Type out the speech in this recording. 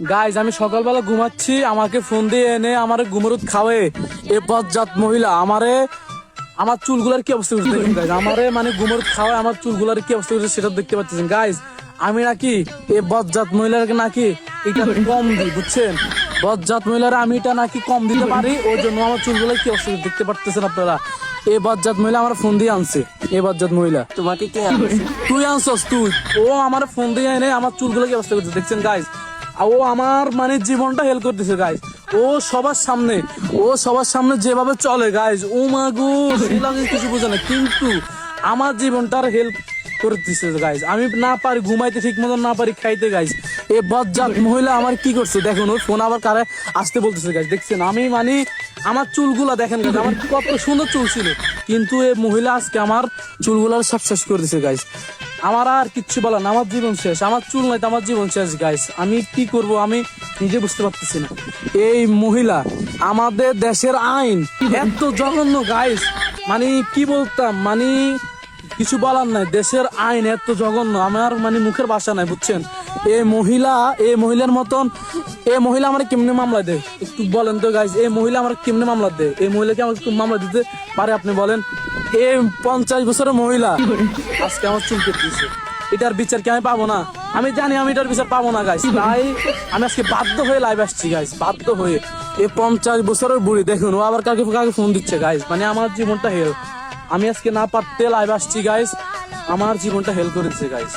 Guys আমি সকালবেলা ঘুমাচ্ছি। আমাকে ফোন দিয়ে এনে আমার গুমরুদ খাওয়ে এ বজ্জাত মহিলা আমারে আমার চুলগুলার কি অবস্থা করছে গাইজ আমারে মানে গুমরুদ খাওয়ায় আমার চুলগুলার কি অবস্থা করছে সেটা দেখতে পাচ্ছেন গাইজ আমি নাকি এ বজ্জাত মহিলাকে নাকি এটা কম দিই বুঝছেন? বজ্জাত মহিলারা আমি এটা নাকি কম দিতে পারি ওই জন্য আমার চুলগুলার কি অবস্থা দেখতে পারতেছেন আপনারা? এ বজ্জাত মহিলা আমার ফোন দিয়ে আনছে এ বজ্জাত মহিলা। তোমাকে কে আনছে? তুই আনছস তুই। ও আমার ফোন দিয়ে এনে আমার চুলগুলো কি অবস্থা করছে দেখছেন গাইজ ও আমার মানে জীবনটা হেল্প করতেছে গাইজ ও সবার সামনে, ও সবার সামনে যেভাবে চলে গাইজ ও মাগু লাগে কিছু বোঝে না, কিন্তু আমার জীবনটার হেল্প করতেছে গাইজ আমি না পারি ঘুমাইতে ঠিক মতন না পারি খাইতে গাইজ এ বজ্জাত মহিলা আমার কি করছে? দেখুন, ওর ফোন আবার কারে আসতে বলতেছে গাইজ দেখছেন, আমি মানে আমার চুলগুলা দেখেন আমার কত সুন্দর চুল ছিল, কিন্তু এ মহিলা আজকে আমার চুলগুলার সব শেষ করে দিছে গাইজ আমার আর কিচ্ছু বলার আমার জীবন শেষ। আমার চুল নাই তো আমার জীবন শেষ গাইস আমি কি করব আমি নিজে বুঝতে পারতেছি না। এই মহিলা, আমাদের দেশের আইন এত জঘন্য গাইস মানে কি বলতাম? মানে কিছু বলার নাই। দেশের আইন এত জঘন্য। আমার মানে মুখের ভাষা নাই, বুঝছেন? এই মহিলা এই মহিলার মতন এই মহিলা আমার কেমনে মামলা দেয়? একটু বলেন তো গাইস এই মহিলা আমার কেমনে মামলা দেয়? এই মহিলাকে আমাকে মামলা দিতে পারে আপনি বলেন? এই পঞ্চাশ বছরের মহিলা আজকে আমার চুল কেটেছে। এটার বিচার কি আমি পাবো না? আমি জানি আমি এটার বিচার পাবো না গাইস তাই আমি আজকে বাধ্য হয়ে লাইভ আসছি গাইস বাধ্য হয়ে। এই পঞ্চাশ বছরের বুড়ি, দেখুন, ও আবার কাকে কাকে ফোন দিচ্ছে গাইস মানে আমার জীবনটা হেল আমি আজকে না পারতে লাইভ আসছি গাইস আমার জীবনটা হেল্প করেছে গাইস